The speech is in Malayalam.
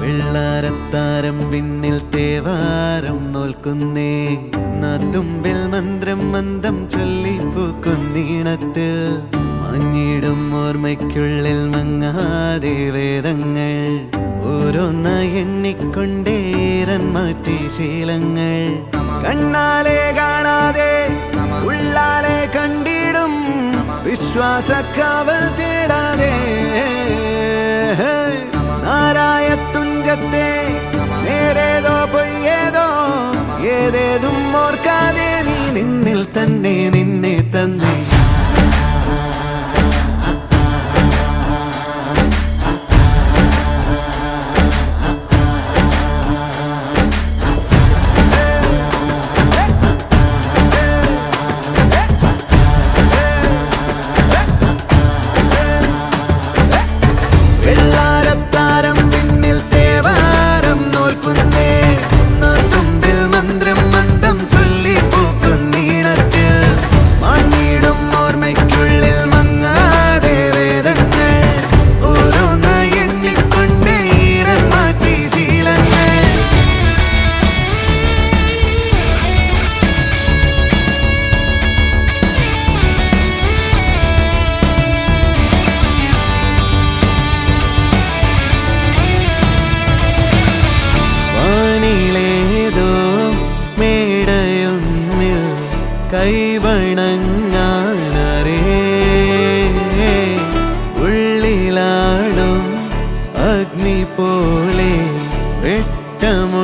വെള്ളാരത്താരം വിണ്ണിൽ തേവാരം നോൽക്കുന്നേ. നാത്തുമ്പിൽ മന്ത്രം മന്ദം ചൊല്ലിപ്പൂക്കുന്നീണത്തിൽ മഞ്ഞിടും ഓർമ്മയ്ക്കുള്ളിൽ മങ്ങാതെ വേദങ്ങൾ. ഓരോന്നായി എണ്ണിക്കൊണ്ടേരൻ ശീലങ്ങൾ. കണ്ണാലെ കാണാതെ ഉള്ളാലെ കണ്ടിടും. വിശ്വാസക്കാവൽ തേടാതെ തന്നെ നിന്നെ തന്നെ വെള്ളാരത്താരം কেমন